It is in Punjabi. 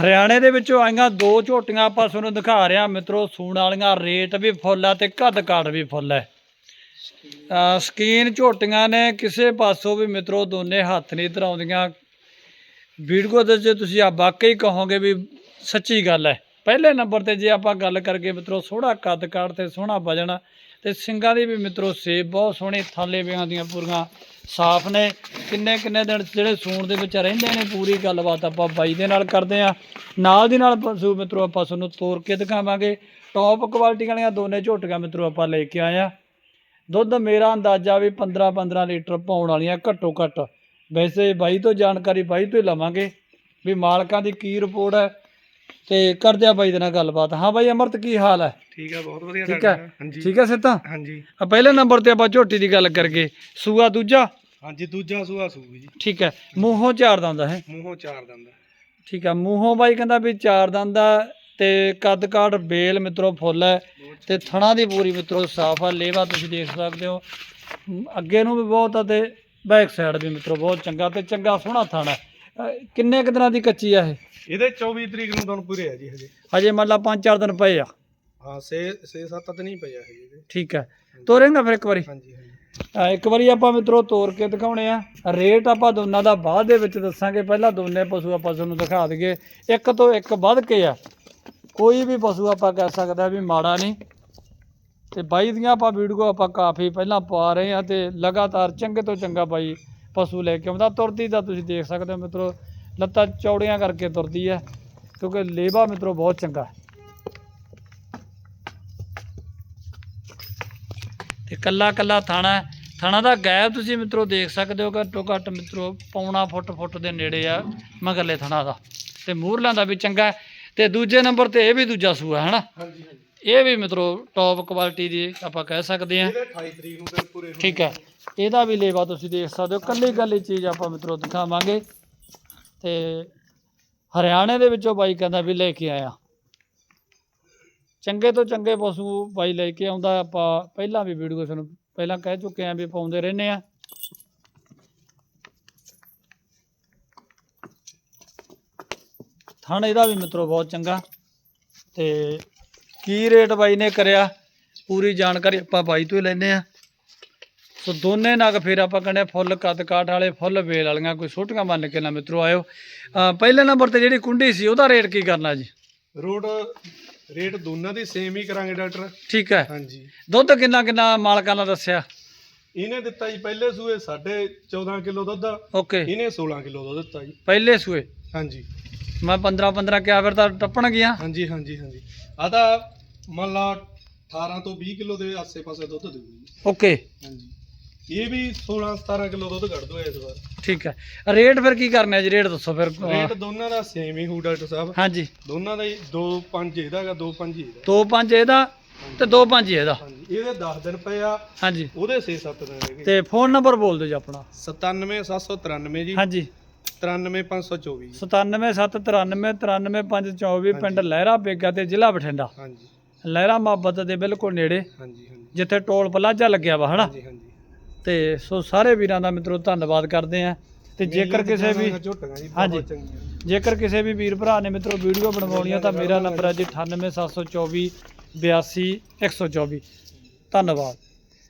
ਹਰਿਆਣੇ ਦੇ ਵਿੱਚੋਂ ਆਈਆਂ ਦੋ ਝੋਟੀਆਂ ਆਪਾਂ ਤੁਹਾਨੂੰ ਦਿਖਾ ਰਹੇ ਹਾਂ ਮਿੱਤਰੋ, ਸੂਣ ਵਾਲੀਆਂ ਰੇਟ ਵੀ ਫੁੱਲ ਆ ਤੇ ਕੱਦ ਕਾਠ ਵੀ ਫੁੱਲ ਹੈ। ਸਕੀਨ ਝੋਟੀਆਂ ਨੇ, ਕਿਸੇ ਪਾਸੋਂ ਵੀ ਮਿੱਤਰੋ ਦੋਨੇ ਹੱਥ ਨਹੀਂ ਧਰਾਉਂਦੀਆਂ। ਵੀਡੀਓ ਦੇ ਵਿੱਚ ਤੁਸੀਂ ਆ ਵਾਕਈ ਕਹੋਗੇ ਵੀ ਸੱਚੀ ਗੱਲ ਹੈ। ਪਹਿਲੇ ਨੰਬਰ ਤੇ ਜੇ ਆਪਾਂ ਗੱਲ ਕਰਕੇ ਮਿੱਤਰੋ, ਸੋਹਣਾ ਕੱਦ ਕਾਠ ਤੇ ਸੋਹਣਾ ਵਜਣ ਤੇ ਸਿੰਘਾਂ ਦੀ ਵੀ ਮਿੱਤਰੋ ਸੇਬ ਬਹੁਤ ਸੋਹਣੇ ਥਾਲੇ ਵਿਆਂ ਦੀਆਂ ਪੂਰੀਆਂ ਸਾਫ਼ ਨੇ। ਕਿੰਨੇ ਕਿੰਨੇ ਦਿਨ ਜਿਹੜੇ ਸੂਣ ਦੇ ਵਿੱਚ ਰਹਿੰਦੇ ਨੇ, ਪੂਰੀ ਗੱਲਬਾਤ ਆਪਾਂ ਬਾਈ ਦੇ ਨਾਲ ਕਰਦੇ ਆ। ਨਾਲ ਦੀ ਨਾਲ ਪਸ਼ੂ ਮਿੱਤਰੋ ਆਪਾਂ ਤੁਹਾਨੂੰ ਤੋਰ ਕੇ ਦਿਖਾਵਾਂਗੇ। ਟੌਪ ਕੁਆਲਿਟੀ ਵਾਲੀਆਂ ਦੋਨੇ ਝੋਟੀਆਂ ਮਿੱਤਰੋ ਆਪਾਂ ਲੈ ਕੇ ਆਏ ਆ। ਦੁੱਧ ਮੇਰਾ ਅੰਦਾਜ਼ਾ ਵੀ 15 15 ਲੀਟਰ ਪਾਉਣ ਵਾਲੀਆਂ ਘੱਟੋ ਘੱਟ। ਵੈਸੇ ਬਾਈ ਤੋਂ ਜਾਣਕਾਰੀ ਬਾਈ ਤੋਂ ਹੀ ਲਵਾਂਗੇ ਵੀ ਮਾਲਕਾਂ ਦੀ ਕੀ ਰਿਪੋਰਟ ਹੈ। ਤੇ ਕਰਦੇ ਆ ਬਾਈ ਦੇ ਨਾਲ ਗੱਲਬਾਤ। ਹਾਂ ਬਾਈ ਅਮਰਤ ਕੀ ਹਾਲ ਹੈ? ਠੀਕ ਹੈ ਬਹੁਤ ਵਧੀਆ ਠੀਕ ਹੈ? ਠੀਕ ਹੈ ਸਿੱਧਾ? ਹਾਂਜੀ। ਆ ਪਹਿਲੇ ਨੰਬਰ ਤੇ ਆਪਾਂ ਝੋਟੀ ਦੀ ਗੱਲ ਕਰਗੇ ਸੂਆ ਦੂਜਾ? ਹਾਂਜੀ ਦੂਜਾ ਸੂਆ ਸੂਗੀ ਜੀ। ਠੀਕ ਹੈ। ਮੂੰਹੋਂ ਚਾਰ ਦੰਦ ਹੈ ਮੂੰਹੋਂ ਚਾਰ ਦੰਦ ਠੀਕ ਹੈ ਮੂੰਹੋਂ ਬਾਈ ਕਹਿੰਦਾ ਵੀ ਚਾਰ ਦੰਦ ਆ ਤੇ ਕੱਦ ਕਾਠ ਬੇਲ ਮਿੱਤਰੋ ਫੁੱਲ ਹੈ ਤੇ ਥਣਾ ਦੀ ਪੂਰੀ ਮਿੱਤਰੋ ਸਾਫ਼ ਆ ਲੇਵਾ ਤੁਸੀਂ ਦੇਖ ਸਕਦੇ ਹੋ। ਅੱਗੇ ਨੂੰ ਵੀ ਬਹੁਤ ਆ ਤੇ ਬੈਕ ਸਾਈਡ ਵੀ ਮਿੱਤਰੋ ਬਹੁਤ ਚੰਗਾ ਤੇ ਚੰਗਾ ਸੋਹਣਾ ਥਣਾ ਹੈ। ਕਿੰਨੇ ਕੁ ਦਿਨਾਂ ਦੀ ਕੱਚੀ ਆ ਇਹ? ਇਹਦੇ 24 ਤਰੀਕ ਨੂੰ ਤੁਹਾਨੂੰ ਪੂਰੇ ਆ ਜੀ ਹਜੇ। ਹਜੇ ਮੰਨ ਲਾ 5-4 ਦਿਨ ਪਏ ਆ। ਹਾਂ 6 6 7 ਤਾਂ ਨਹੀਂ ਪਿਆ ਹਜੇ ਇਹਦੇ। ਠੀਕ ਹੈ। ਤੋਰੇਂਗਾ ਫਿਰ ਇੱਕ ਵਾਰੀ। ਹਾਂਜੀ ਹਾਂਜੀ। ਇੱਕ ਵਾਰੀ ਆਪਾਂ ਮਿੱਤਰੋ ਤੋਰ ਕੇ ਦਿਖਾਉਣੇ ਆ। ਰੇਟ ਆਪਾਂ ਦੋਨਾਂ ਦਾ ਬਾਅਦ ਦੇ ਵਿੱਚ ਦੱਸਾਂਗੇ। ਪਹਿਲਾਂ ਦੋਨੇ ਪਸ਼ੂ ਆਪਾਂ ਤੁਹਾਨੂੰ ਦਿਖਾ ਦਈਏ। ਇੱਕ ਤੋਂ ਇੱਕ ਵੱਧ ਕੇ ਆ। ਕੋਈ ਵੀ ਪਸ਼ੂ ਆਪਾਂ ਕਹਿ ਸਕਦਾ ਵੀ ਮਾੜਾ ਨਹੀਂ। ਤੇ ਬਾਈ ਦੀਆਂ ਆਪਾਂ ਵੀਡੀਓ ਆਪਾਂ ਕਾਫੀ ਪਹਿਲਾਂ ਪਾ ਰਹੇ ਆ ਤੇ ਲਗਾਤਾਰ ਚੰਗੇ ਤੋਂ ਚੰਗਾ ਬਾਈ ਪਸ਼ੂ ਲੈ ਕੇ ਆਉਂਦਾ ਤੁਰਦੀ ਦਾ ਤੁਸੀਂ ਦੇਖ ਸਕਦੇ ਹੋ ਮਿੱਤਰੋ ਲੱਤਾਂ ਚੌੜੀਆਂ ਕਰਕੇ ਤੁਰਦੀ ਹੈ ਕਿਉਂਕਿ ਲੇਵਾ ਮਿੱਤਰੋ ਬਹੁਤ ਚੰਗਾ ਹੈ ਤੇ ਕੱਲਾ ਕੱਲਾ ਥਾਣਾ। ਥਾਣਾ ਦਾ ਗੈਪ ਤੁਸੀਂ ਮਿੱਤਰੋ ਦੇਖ ਸਕਦੇ ਹੋ ਘੱਟੋ ਘੱਟ ਮਿੱਤਰੋ ਪੌਣਾ ਫੁੱਟ ਫੁੱਟ ਦੇ ਨੇੜੇ ਆ ਮਗਰਲੇ ਥਾਣਾ ਦਾ ਤੇ ਮੂਰਲਾਂ ਦਾ ਵੀ ਚੰਗਾ। ਤੇ ਦੂਜੇ ਨੰਬਰ ਤੇ ਇਹ ਵੀ ਦੂਜਾ ਸੂਆ ਹੈ ਨਾ ਹਾਂਜੀ ਹਾਂਜੀ ਇਹ ਵੀ ਮਿੱਤਰੋ ਟੌਪ ਕੁਆਲਿਟੀ ਦੀ ਆਪਾਂ ਕਹਿ ਸਕਦੇ ਹਾਂ ਇਹਦੇ 28 ਤਰੀਕ ਨੂੰ ਫਿਰ ਪੂਰੇ ਹੋਣਗੇ। ਠੀਕ ਹੈ ਇਹਦਾ ਵੀ ਲੇਵਾ ਤੁਸੀਂ ਦੇਖ ਸਕਦੇ ਹੋ। ਕੱਲੀ ਕੱਲੀ ਚੀਜ਼ ਆਪਾਂ ਮਿੱਤਰੋ ਦਿਖਾਵਾਂਗੇ। ਤੇ ਹਰਿਆਣੇ ਦੇ ਵਿੱਚੋਂ ਬਾਈ ਕਹਿੰਦਾ ਵੀ ਲੈ ਕੇ ਆਇਆ। ਚੰਗੇ ਤੋਂ ਚੰਗੇ ਪਸ਼ੂ ਬਾਈ ਲੈ ਕੇ ਆਉਂਦਾ। ਆਪਾਂ ਪਹਿਲਾਂ ਵੀ ਵੀਡੀਓ ਤੁਹਾਨੂੰ ਪਹਿਲਾਂ ਕਹਿ ਚੁੱਕੇ ਆਂ ਵੀ ਪਾਉਂਦੇ ਰਹਿੰਦੇ ਆ ਥਣ ਇਹਦਾ ਵੀ ਮਿੱਤਰੋ ਬਹੁਤ ਚੰਗਾ। ਤੇ ਕੀ ਰੇਟ ਬਾਈ ਨੇ ਕਰਿਆ? ਪੂਰੀ ਜਾਣਕਾਰੀ ਆਪਾਂ ਬਾਈ ਤੋਂ ਹੀ ਲੈਂਦੇ ਆ ਸੋ ਦੋਨੇ ਨਗ ਫਿਰ ਆਪਾਂ ਕਹਿੰਦੇ ਫੁੱਲ ਕੱਦ ਕਾਠ ਵਾਲੇ ਫੁੱਲ ਵੇਲ ਵਾਲੀਆਂ ਕੋਈ ਛੋਟੀਆਂ ਮੰਨ ਕੇ ਨਾ ਮਿੱਤਰੋ ਆਇਓ। ਪਹਿਲੇ ਨੰਬਰ ਤੇ ਜਿਹੜੀ ਕੁੰਡੀ ਸੀ ਉਹਦਾ ਰੇਟ ਕੀ ਕਰਨਾ ਜੀ? ਰੋਡ ਰੇਟ ਦੋਨਾਂ ਦੀ ਸੇਮ ਹੀ ਕਰਾਂਗੇ ਡਾਕਟਰ। ਠੀਕ ਹੈ। ਹਾਂਜੀ। ਦੁੱਧ ਕਿੰਨਾ ਕਿੰਨਾ ਮਾਲਕਾਂ ਨੇ ਦੱਸਿਆ? ਇਹਨੇ ਦਿੱਤਾ ਜੀ ਪਹਿਲੇ ਸੂਏ ਸਾਢੇ 14 ਕਿਲੋ ਦੁੱਧ ਓਕੇ। ਇਹਨੇ 16 ਕਿਲੋ ਦੁੱਧ ਦਿੱਤਾ ਜੀ। ਪਹਿਲੇ ਸੂਏ? ਹਾਂਜੀ। ਮੈਂ 15 15 ਕਿਆ ਫਿਰ ਤਾਂ ਟੱਪਣ ਗਿਆ ਹਾਂਜੀ ਹਾਂਜੀ ਹਾਂਜੀ। ਆ ਤਾਂ ਮੰਨ ਲਾ 18 ਤੋਂ 20 ਕਿਲੋ ਦੇ ਆਸੇ-ਪਾਸੇ ਦੁੱਧ ਦੇਊਗੀ ਓਕੇ। ਹਾਂਜੀ। ਇਹ ਵੀ 16 17 ਕਿਲੋ ਦੁੱਧ ਕੱਢ ਦੋ ਇਸ ਵਾਰ। ਠੀਕ ਹੈ। ਰੇਟ ਫਿਰ ਕੀ ਕਰਨਾ ਜੀ? ਰੇਟ ਦੱਸੋ ਫਿਰ ਰੇਟ ਦੋਨਾਂ ਦਾ ਸੇਮ ਹੀ ਹੋਊ ਡਾਕਟਰ ਸਾਹਿਬ। ਹਾਂਜੀ। ਦੋਨਾਂ ਦਾ ਹੀ 2 5 ਇਹਦਾ ਹੈਗਾ 2 5 ਇਹਦਾ। ਦੋ ਪੰਜ ਇਹਦਾ ਤੇ ਦੋ ਪੰਜ ਇਹਦਾ। ਹਾਂਜੀ ਇਹਦੇ 10 ਦਿਨ ਪਏ ਆ ਹਾਂਜੀ। ਉਹਦੇ 6-7 ਦਿਨ ਰਹਿ ਗਏ। ਤੇ ਫੋਨ ਨੰਬਰ ਬੋਲ ਦਿਓ ਜੀ ਆਪਣਾ। 97793 ਜੀ। ਹਾਂਜੀ। 93524 ਜੀ 9793393524 ਪਿੰਡ ਲਹਿਰਾ ਬੇਗਾ ਤੇ ਜ਼ਿਲ੍ਹਾ ਬਠਿੰਡਾ। ਹਾਂਜੀ। ਲਹਿਰਾ ਮੁਹੱਬਤ ਦੇ ਬਿਲਕੁਲ ਨੇੜੇ ਹਾਂਜੀ ਹਾਂਜੀ। ਜਿੱਥੇ ਟੋਲ ਪਲਾਜ਼ਾ ਲੱਗਿਆ ਵਾ ਹਨਾ? ਹਾਂਜੀ ਹਾਂਜੀ। ਤੇ ਸੋ ਸਾਰੇ ਵੀਰਾਂ ਦਾ ਮਿੱਤਰੋ ਧੰਨਵਾਦ ਕਰਦੇ ਆ ਤੇ ਜੇਕਰ ਕਿਸੇ ਵੀ ਹਾਂਜੀ। ਜੇਕਰ ਕਿਸੇ ਵੀ ਵੀਰ ਭਰਾ ਨੇ ਮਿੱਤਰੋ ਵੀਡੀਓ ਬਣਵਾਉਣੀ ਆ ਤਾਂ ਮੇਰਾ ਨੰਬਰ ਹੈ ਜੀ 98724 82 124 ਧੰਨਵਾਦ।